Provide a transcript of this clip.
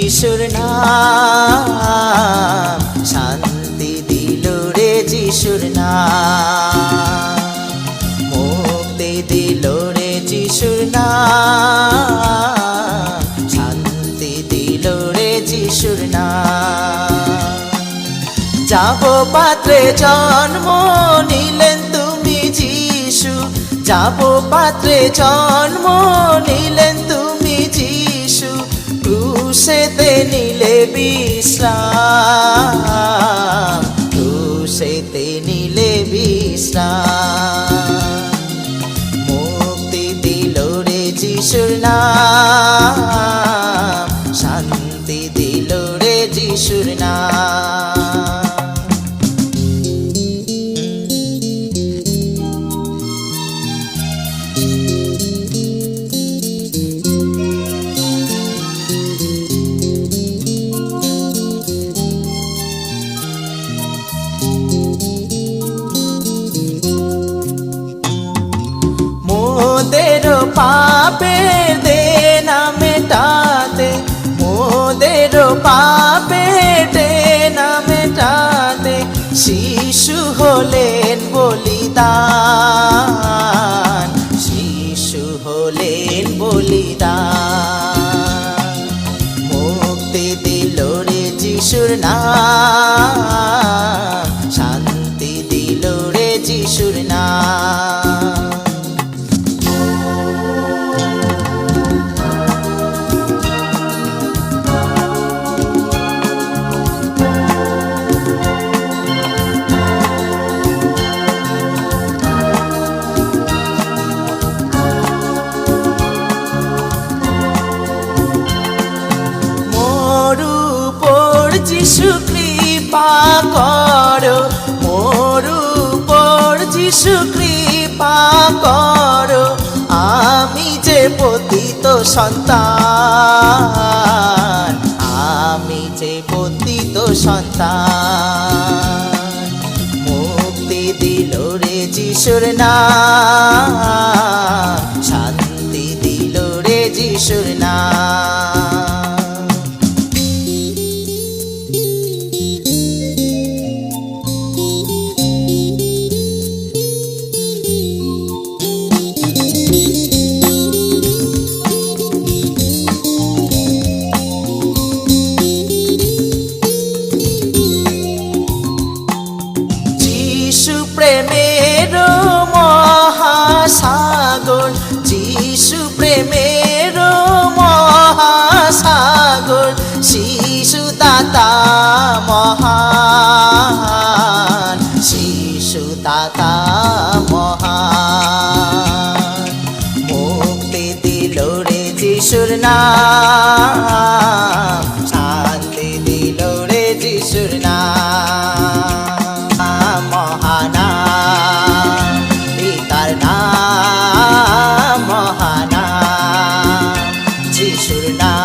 যিশুর নাম। শান্তি দিল রে যিশুর নাম। মুক্তি দিল রে যিশুর নাম। শান্তি দিল রে যিশুর নাম। যাব পাত্রে জন্ম নিলেন তুমি যিশু। যাব পাত্রে জন্ম নিলেন তুমি ক্রুশেতে নিলে বিশ্রাম ক্রুশেতে নিলে বিশ্রাম মুক্তি দিল রে যিশুর নাম পাপের দেনা মেটাতে মোদের পাপের দেনা মেটাতে, শিশু হলেন বলিদান, শিশু হলেন বলিদান। মুক্তি দিল রে যিশুর নাম। যিশু কৃপা করো মোর উপর যিশু কৃপা করো, আমি যে পতিত সন্তান, আমি যে পতিত সন্তান। মুক্তি দিল রে যিশুর নাম। মহান শিশু দাতা মহান। মুক্তি দিল রে যিশুর নাম, শান্তি দিল রে যিশুর নাম, মহানা পিতার নাম, মহানা যিশুর নাম।